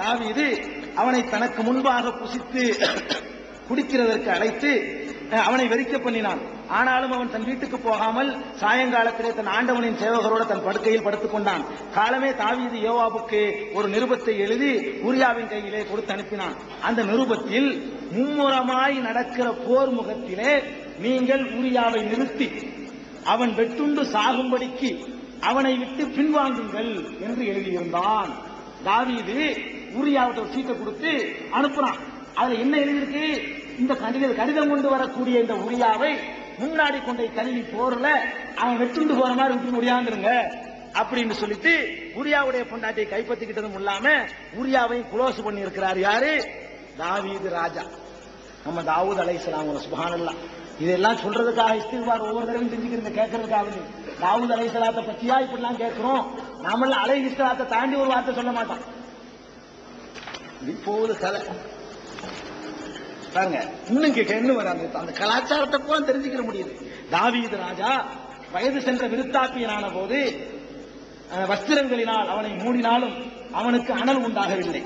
தாவீது அவனை தனக்கு முன்பாக புசித்து குடிக்கிறதற்கு அழைத்து அவனை வெறிக்க பண்ணினான். ஆனாலும் அவன் தன் வீட்டுக்கு போகாமல் சாயங்காலத்திலே தன் ஆண்டவனின் சேவகரோடு தன் படுக்கையில் படுத்துக் கொண்டான். காலமே தாவீது யோவாபுக்கு ஒரு நிருபத்தை எழுதி உரியாவின் கையிலே கொடுத்து அனுப்பினான். அந்த நிருபத்தில் மும்முரமாய் நடக்கிற போர் முகத்திலே நீங்கள் உரியாவை நிறுத்தி அவன் வெட்டுண்டு சாகும்படிக்கு அவனை விட்டு பின்வாங்குங்கள் என்று எழுதியிருந்தான். தாவீது உரியாவிட்ட ஒரு சீட்டை கொடுத்து அனுப்புறான். அதுல என்ன எழுதியிருக்கு? இந்த கடித கடிதம் கொண்டு வரக்கூடிய இந்த உரியாவை முன்னாடி கொண்டை கணினி போர்ல அவன் வெட்டுண்டு போற மாதிரி விட்டு முடியாந்துருங்க அப்படின்னு சொல்லிட்டு உரியாவுடைய பொண்டாட்டியை கைப்பற்றிக்கிட்டதும் இல்லாம உரியாவையும் குளோஸ் பண்ணி இருக்கிறார் யாரு? தாவீது ராஜா. நம்ம தாவூத் அலைஹிஸ்ஸலாம் சுபானல்லா இதெல்லாம் சொல்றதுக்காக இஸ்திஃபார் ஒவ்வொரு தடவையும் தெரிஞ்சுக்கிறத கேட்கறதுக்காக வேண்டி. தாவூத் அலைஹிஸ்ஸலாத்தை பத்தியா இப்படிலாம் கேட்கிறோம்? அலை ஹிஸ்லாத்தை தாண்டி ஒரு வார்த்தை சொல்ல மாட்டோம். இப்போது கலை பாருங்க இன்னும் கேட்க இன்னும் வராது. அந்த கலாச்சாரத்தை போல தெரிஞ்சுக்கிற முடியுது. தாவீது ராஜா வயது சென்ற விருத்தாப்பியனான போது வஸ்திரங்களினால் அவனை மூடினாலும் அவனுக்கு அனல் உண்டாகவில்லை.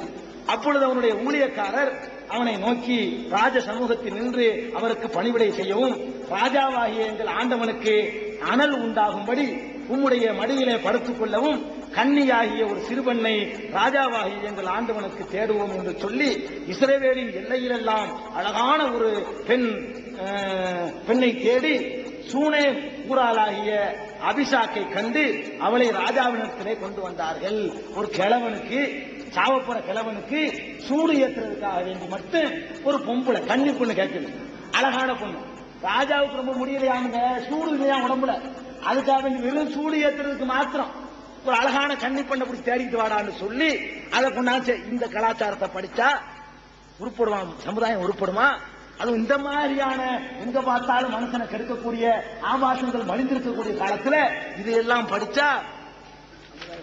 அப்பொழுது அவனுடைய ஊழியக்காரர் அவனை நோக்கி ராஜ சமூகத்தில் நின்று அவருக்கு பணிவிடை செய்யவும் ராஜாவாகிய எங்கள் ஆண்டவனுக்கு அனல் உண்டாகும்படி உம்முடைய மடியிலே படுத்துக் கொள்ளவும் கன்னியாகிய ஒரு சிறுபெண்ணை ராஜாவாகிய எங்கள் ஆண்டவனுக்கு தேடுவோம் என்று சொல்லி இஸ்ரேவேலின் எல்லையிலெல்லாம் அழகான ஒரு பெண் பெண்ணை தேடி சூனே ஊராளாகிய அபிஷாக்கை கண்டு அவளை ராஜாவினத்திலே கொண்டு வந்தார்கள். ஒரு கிழவனுக்கு சாவப்புற கிழவனுக்கு சூடு ஏற்றுறதுக்காக வேண்டி மட்டும் ஒரு பொம்பளை கன்னி பொண்ணு கேட்குது அழகான பொண்ணு. ராஜாவுக்கு ரொம்ப முடியலையாமுங்க. சூடு இல்லையா உடம்புல? அதுக்காக வெறும் சூடு ஏற்றுறதுக்கு மாத்திரம். ஒரு அழகான கன்னி பண்ண பிடிச்சி தேடிட்டு வாடான்னு சொல்லி அதை கொண்டாச்சு இந்த கலாச்சாரத்தை படிச்சா உருப்படுவான் சமுதாயம் உருப்படுமா? அதுவும் இந்த மாதிரியான எங்க பார்த்தாலும் மனுஷனை கெடுக்கக்கூடிய ஆபாசங்கள் மலிந்திருக்கக்கூடிய காலத்துல இதையெல்லாம் படிச்சா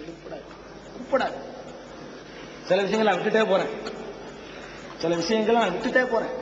உருப்படாது. உருப்படாது. சில விஷயங்களை நான் விட்டுட்டே போறேன். சில விஷயங்களை நான் விட்டுட்டே போறேன்.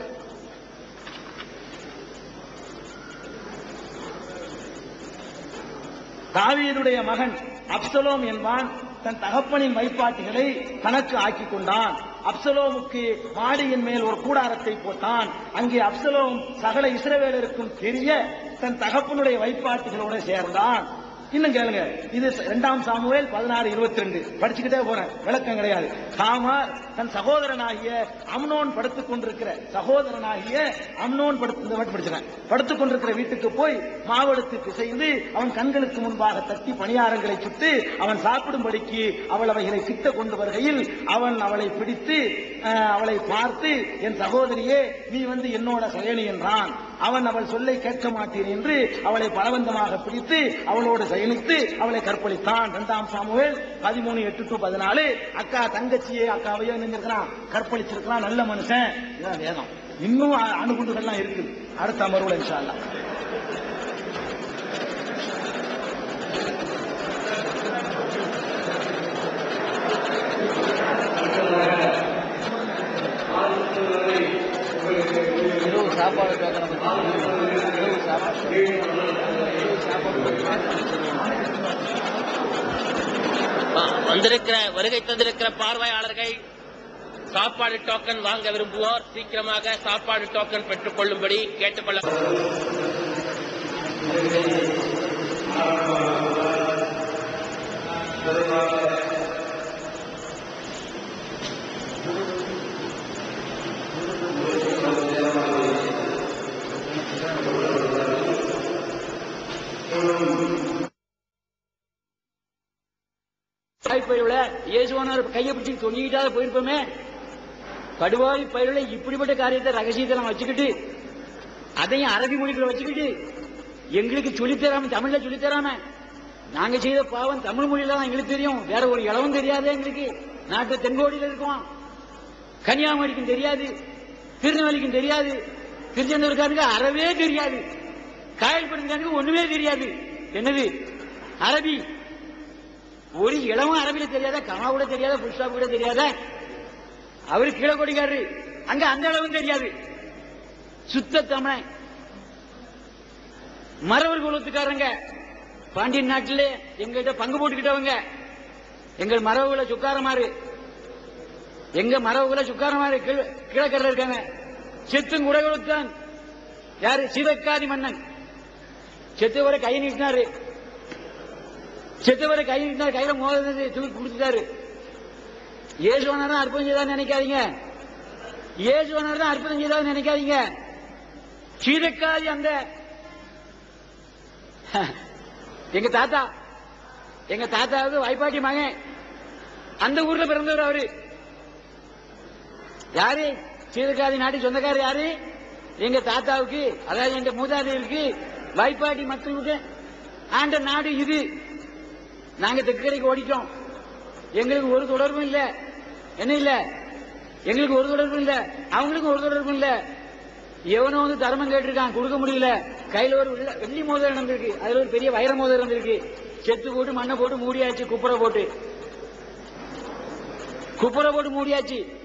தாவீதுடைய மகன் அப்சலோம் என்பான் தன் தகப்பனின் வைப்பாட்டிகளை தனக்கு ஆக்கிக் கொண்டான். அப்சலோமுக்கு மாடியின் மேல் ஒரு கூடாரத்தை போட்டான். அங்கே அப்சலோம் சகல இஸ்ரவேலருக்கும் தெரிய தன் தகப்பனுடைய வைப்பாட்டிகளோடு சேர்ந்தான். இன்னும் கேளுங்க. இது இரண்டாம் சாமுவேல் பதினாறு இருபத்தி ரெண்டு படிச்சுக்கிட்டே போறேன். விளக்கம் கிடையாது. தாமார் தன் சகோதரனாகிய அம்னோன் படுத்துக் கொண்டிருக்கிற சகோதரனாகிய அம்னோன் படுத்து படிச்சுறேன் படுத்துக் கொண்டிருக்கிற வீட்டுக்கு போய் மாவெடுத்து பிசைந்து அவன் கண்களுக்கு முன்பாக தட்டி பணியாரங்களை சுட்டு அவன் சாப்பிடும்படிக்கு அவள் அவைகளை கிட்ட கொண்டு வருகையில் அவன் அவளை பிடித்து அவளை பார்த்து என் சகோதரியே நீ வந்து என்னோட சயனி என்றான். அவன் அவள் சொல்லை கேட்க மாட்டேன் என்று அவளை பலவந்தமாக பிடித்து அவளோடு சயனித்து அவளை கற்பழித்தான். இரண்டாம் சாமுவேல் பதிமூணு எட்டு டு பதினாலு அக்கா தங்கச்சியே அக்காவையோ நினைஞ்சிருக்கிறான் கற்பழிச்சிருக்கிறான். நல்ல மனுஷன். இதான் வேதம். இன்னும் அணுகுண்டுகள்லாம் இருக்குது. அடுத்த அமர்வுல இன்ஷா வந்திருக்கிற வருகை தந்திருக்கிற பார்வையாளர்கள் சாப்பாடு டோக்கன் வாங்க விரும்புவோர் சீக்கிரமாக சாப்பாடு டோக்கன் பெற்றுக் கொள்ளும்படி கேட்டுக்கொள்ள இயேசுவானார் கையை பிடிச்சி தொங்கிக்கிட்டாத போயிருப்போமே. கடுவாய் பயிர்களை இப்படிப்பட்ட காரியத்தை ரகசியத்தை வச்சுக்கிட்டு அதையும் அரபி மொழிகளை வச்சுக்கிட்டு எங்களுக்கு சொல்லித்தராம தமிழ்ல சொல்லித்தராம நாங்க செய்த பாவம் தமிழ் மொழியில தான் எங்களுக்கு தெரியும். வேற ஒரு இளவும் தெரியாது எங்களுக்கு. நாட்டு தென்கோடியில இருக்கோம். கன்னியாகுமரிக்கும் தெரியாது. திருநெல்வேலிக்கும் தெரியாது. திருச்செந்தூருக்காருக்கு அறவே தெரியாது. காயல்படுத்துக்காருக்கு ஒண்ணுமே தெரியாது. என்னது? அரபி. ஒரு இளவும் அரபில தெரியாத கமா கூட தெரியாத புஷ்டா கூட தெரியாத அவரு கீழே கொடிக்காரு. அங்க அந்த அளவும் தெரியாது. சுத்த தமிழன். மறவர் குலத்துக்காரங்க. பாண்டியன் நாட்டிலே எங்ககிட்ட பங்கு போட்டுக்கிட்டவங்க. எங்கள் மரபுகளை சுக்காரமாறு எங்க மரபுல சுக்காரமாறு கிழக்கரில் இருக்காங்க. செத்தும் கூட கொடுத்தான் யாரு? சிவக்காதி மன்னன். செத்து செத்தவரை கை நீட்டினாரு. செத்தவரை கை இருந்தார் கையில மோதிரத்தை தூக்கி கொடுத்துட்டாரு. ஏசுவனார் தான் அற்புதம் செய்தான்னு நினைக்காதீங்க. ஏசுவனார் தான் அற்புதம் செய்தான்னு நினைக்காதீங்க. சீதக்காதி அந்த எங்க தாத்தா எங்க தாத்தாவுக்கு வைப்பாட்டி மகன். அந்த ஊர்ல பிறந்தவர் அவரு. யாரு? சீதக்காதி நாட்டு சொந்தக்காரர் யாரு? எங்க தாத்தாவுக்கு அதாவது எங்க மூதாதையருக்கு வாய்ப்பாட்டி மக்களுக்கு ஆண்ட நாடு இது. நாங்க தெற்கரைக்கு ஓடிட்டோம். எங்களுக்கு ஒரு தொடர்பும் இல்ல. என்ன இல்ல? எங்களுக்கு ஒரு தொடர்பும் இல்ல. அவங்களுக்கும் ஒரு தொடர்பும் இல்ல. எவனோ வந்து தர்மம் கேட்டிருக்கான் கொடுக்க முடியல. கையில ஒரு வெள்ளி மோதல் நடந்திருக்கு அதுல ஒரு பெரிய வைர மோதல் இருந்திருக்கு. செத்து போட்டு மண்ணை போட்டு மூடியாச்சு குப்புற போட்டு. குப்புற போட்டு மூடியாச்சு.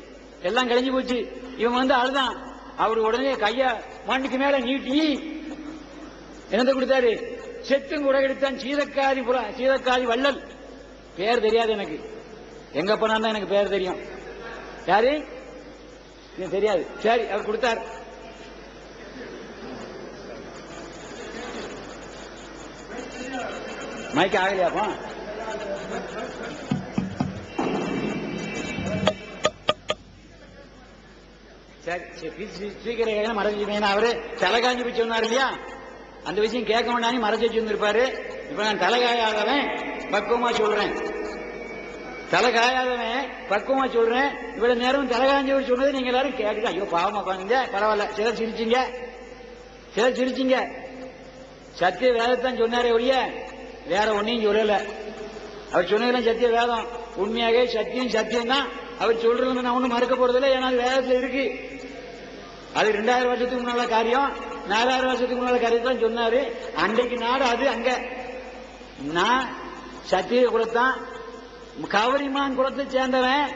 எல்லாம் கழிஞ்சு போச்சு. இவன் வந்து அழுதான். அவர் உடனே கைய மண்ணுக்கு மேல நீட்டி என்னத்தை கொடுத்தாரு? செத்தும் கூட எடுத்தான் சீதக்காதி புறா சீதக்காதி வள்ளல் பேர் தெரியாது எனக்கு எங்க போனா தான் எனக்கு பேர் தெரியும் யாரு தெரியாது சரி அவர் கொடுத்தார் மைக்கு ஆகலையாப்பா சரி சரி, மறைஞ்சு அவரு தலை காஞ்சி போய் சொன்னார் இல்லையா அந்த விஷயம் கேட்க வேண்டாம் மறைச்சு வச்சிருந்திருப்பாரு. இப்ப நான் தலை காயாதவன் பக்குவமா சொல்றேன். தலை காயாதவன் பக்குவமா சொல்றேன். இவ்வளவு நேரம் தலை சொன்னது சொன்னதை நீங்க எல்லாரும் கேட்டுட்டு ஐயோ பாவமா பாருங்க. பரவாயில்ல. சிலர் சிரிச்சீங்க. சிலர் சிரிச்சிங்க. சத்திய வேதத்தான் சொன்னாரே ஒழிய வேற ஒன்னையும் சொல்லல. அவர் சொன்னதெல்லாம் சத்திய வேதம். உண்மையாகவே சத்தியம் சத்தியம் தான் அவர் சொல்றது நான் ஒண்ணும் மறுக்க போறதில்லை. ஏன்னா அது வேதத்துல இருக்கு. அது ரெண்டாயிரம் வருஷத்துக்கு முன்னால காரியம். நாலாயிரம் வருஷத்துக்கு முன்னால கருத்து தான் சொன்னாரு. அன்றைக்கு நாடு அது அங்க. நான் சத்திய குலத்தான் கவரிமான் குலத்தை சேர்ந்தவன்.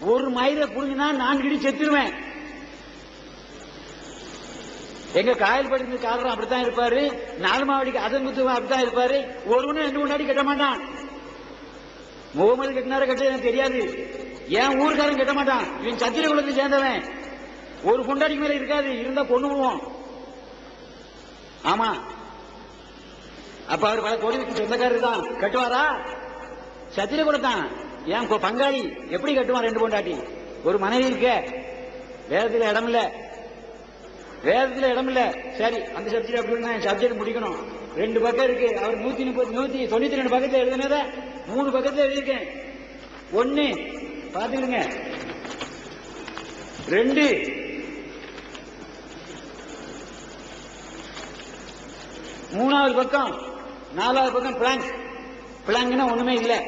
ஒரு மயிரை புடுங்கினா நான் கிடி செத்துருவேன். எங்க காயல் படிந்த காரணம் அப்படித்தான் இருப்பாரு. நாலு மாவடிக்கு அதன் குத்து அப்படித்தான் இருப்பாரு. ஒருவனும் ரெண்டு முன்னாடி கட்ட மாட்டான். முகமது கட்டினார கட்ட எனக்கு தெரியாது. ஏன் ஊருக்காரன் கட்ட மாட்டான். இவன் சத்திர குலத்தை சேர்ந்தவன். ஒரு பொண்டாடிக்கு மேல இருக்காது. இருந்தா கொண்டு போவோம் ஆமா. அப்ப அவர் பல கோடிக்கு சொந்தக்காரர் தான். கட்டுவாரா? சத்திர தான் ஏன் பங்காளி? எப்படி கட்டுவான் ரெண்டு பொண்டாட்டி? ஒரு மனைவி இருக்க. வேதத்துல இடம் இல்ல. வேதத்துல இடம் இல்ல. சரி அந்த சப்ஜெக்ட் அப்படின்னு சப்ஜெக்ட் முடிக்கணும். ரெண்டு பக்கம் இருக்கு. அவர் நூத்தி முப்பது நூத்தி தொண்ணூத்தி ரெண்டு பக்கத்துல எழுதுனத மூணு பக்கத்துல எழுதியிருக்கேன். ஒன்னு பாத்துக்கிடுங்க ரெண்டு மூணாவது பக்கம் நாலாவது பக்கம் பிளாங்க் பிளாங்க்னா ஒண்ணுமே இல்ல.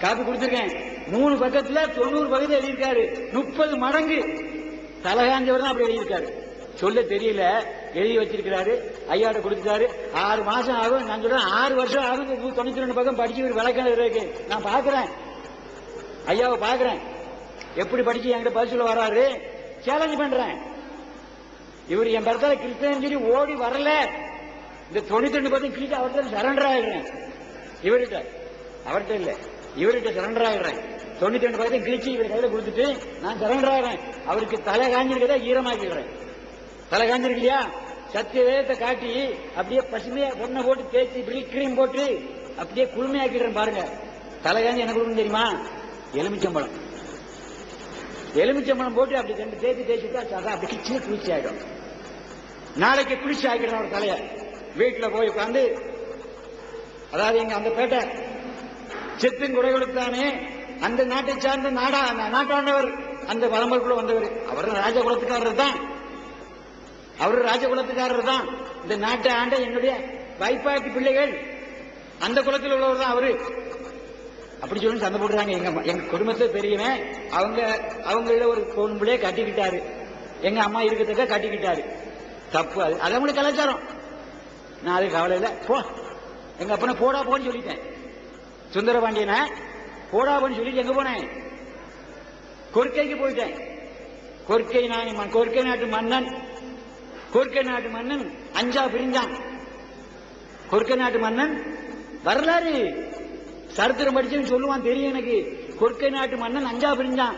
காப்பி கொடுத்துருக்கேன் மூணு பக்கத்துல தொண்ணூறு பகுதி எழுதியிருக்காரு. முப்பது மடங்கு. தலகாஞ்சவர் தான் அப்படி எழுதியிருக்காரு. சொல்ல தெரியல. எழுதி வச்சிருக்கிறாரு. ஐயாட கொடுத்துட்டாரு. ஆறு மாசம் ஆகும். நான் சொல்றேன் ஆறு வருஷம் ஆகும். தொண்ணூத்தி ரெண்டு பக்கம் படிச்சு ஒரு விளக்கம் இருக்கு. நான் பாக்குறேன் ஐயாவை பாக்குறேன் எப்படி படிச்சு என்கிட்ட பதில் சொல்ல வராரு? சேலஞ்ச் பண்றேன். இவர் என் பிறத்தால கிறிஸ்தவன் சொல்லி ஓடி வரல. இந்த தொண்ணூத்தி ரெண்டு பக்கம் கிழிச்சு அவர்கிட்ட சரண்டர் ஆயிடுறேன். இவர்கிட்ட அவர்கிட்ட இல்ல இவர்கிட்ட சரண்டர் ஆயிடுறேன். தொண்ணூத்தி ரெண்டு பக்கத்தையும் கிழிச்சு இவர் கையில கொடுத்துட்டு நான் சரண்டர் ஆகிறேன். அவருக்கு தலை காஞ்சிருக்கதா ஈரமாக்கிடுறேன். தலை காஞ்சிருக்கு இல்லையா சத்திய காட்டி அப்படியே பசுமையா பொண்ணை போட்டு தேய்ச்சி இப்படி கிரீம் போட்டு அப்படியே குளுமையாக்கிடுறேன் பாருங்க. தலை காஞ்சி என்ன கொடுக்கும் தெரியுமா? எலுமிச்சம்பழம். எலுமிச்சம்பழம் போட்டு அப்படி ரெண்டு தேய்ச்சி தேய்ச்சிட்டா அதான் அப்படி கிச்சின குளிர்ச்சி ஆகிடும் நாளைக்கு குளிர்ச்சி ஆகிடுறேன் அவர் தலையை. வீட்டுல போய் உட்காந்து அதாவது எங்க அந்த பேட்டை செத்தின் குறைகளுக்கானே அந்த நாட்டை சார்ந்த நாடா அந்த நாட்டாண்டவர் அந்த பரம்பரைக்குள்ள வந்தவர். அவர் ராஜகுலத்துக்காரர் தான். அவர் ராஜகுலத்துக்காரர் தான். இந்த நாட்டை ஆண்ட என்னுடைய வைப்பாட்டி பிள்ளைகள் அந்த குலத்தில் உள்ளவர் தான் அவரு. அப்படி சொல்லி சண்டை போடுறாங்க எங்க அம்மா- எங்க குடும்பத்துல பெரியவன் அவங்க அவங்கள ஒரு பொண்ணுடைய கட்டிக்கிட்டாரு. எங்க அம்மா இருக்கத்தக்க கட்டிக்கிட்டாரு. தப்பு. அது அது அவங்களுக்கு கலாச்சாரம். நான் கவலை இல்லை. போ. எங்க அப்பனை போடா போன்னு சொல்லிட்டேன். சுந்தரபாண்டியனை போடா போன்னு சொல்லிட்டு எங்க போனேன்? கொற்கைக்கு போயிட்டேன். கொற்கை நாணி மன் கொற்கை நாட்டு மன்னன் கொற்கை நாட்டு மன்னன் அஞ்சா பிரிஞ்சான் கொற்கை நாட்டு மன்னன் வரலாறு. சரித்திரம் படிச்சுன்னு சொல்லுவான் தெரியும் எனக்கு. கொற்கை நாட்டு மன்னன் அஞ்சா பிரிஞ்சான்